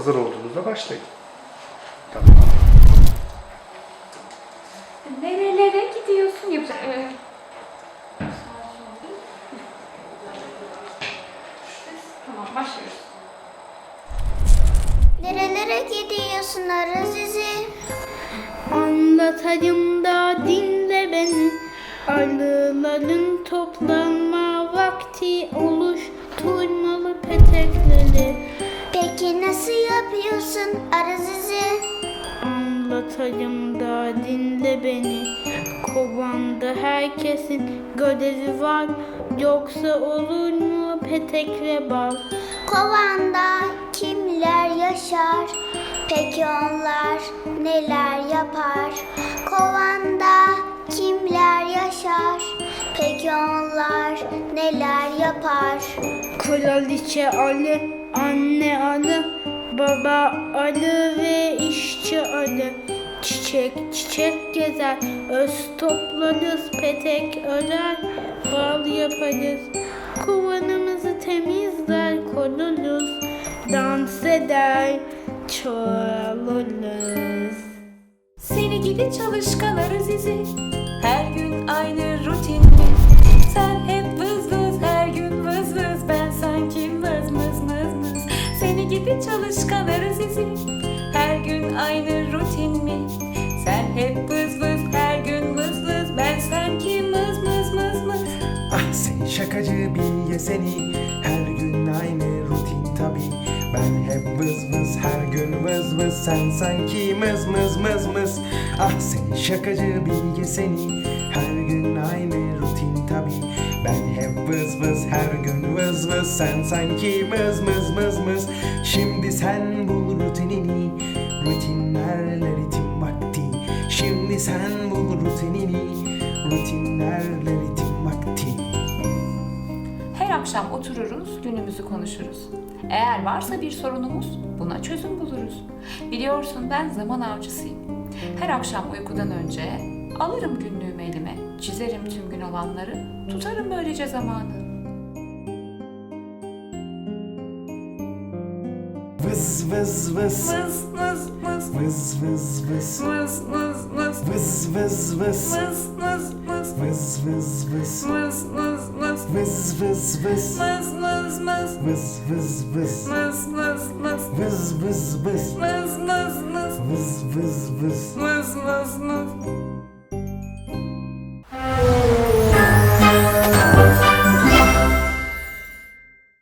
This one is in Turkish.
Hazır olduğunuzda başlayın. Tamam. Nerelere gidiyorsun? Yapacak. Ee, tamam başlıyoruz. Nerelere gidiyorsun Azizi? Anlatayım da dinle beni Arıların toplanma vakti oluşturmalı petekleri yapıyorsun Azizi? Anlatayım da dinle beni Kovanda herkesin görevi var Yoksa olur mu petekle bal Kovanda kimler yaşar? Peki onlar neler yapar? Kovanda kimler yaşar? Peki onlar neler yapar? Kraliçe arı, anne arı, baba arı ve işçi arı. Çiçek çiçek gezer, öz toplarız, petek örer, bal yaparız. Kovanımızı temizler, koruruz, dans eder, çoğalırız. Seni gidi çalışkan Azizi Her gün aynı rutin? Sen hep aynı rutin mi? Sen hep vız vız her gün vız vız. Ben sanki mız mız mız mız. Ah sen şakacı bilge seni Her gün aynı rutin tabi Ben hep vız vız her gün vız vız. Sen sanki mız mız mız mız. Ah sen şakacı bilge seni Her gün aynı rutin tabi Ben hep vız vız her gün vız vız. Sen sanki mız mız mız mız. Şimdi sen bul rutinini sen bul rutinini Rutinlerle ritim vakti Her akşam otururuz, günümüzü konuşuruz. Eğer varsa bir sorunumuz, buna çözüm buluruz. Biliyorsun ben zaman avcısıyım. Her akşam uykudan önce alırım günlüğümü elime, çizerim tüm gün olanları, tutarım böylece zamanı. Vız vız vız mız Vız vız vız mız mız mız Vız vız vız mız mız mız Vız vız vız mız mız mız Vız vız vız mız mız mız Vız vız vız mız mız mız Vız vız vız mız mız mız Vız vız vız mız mız mız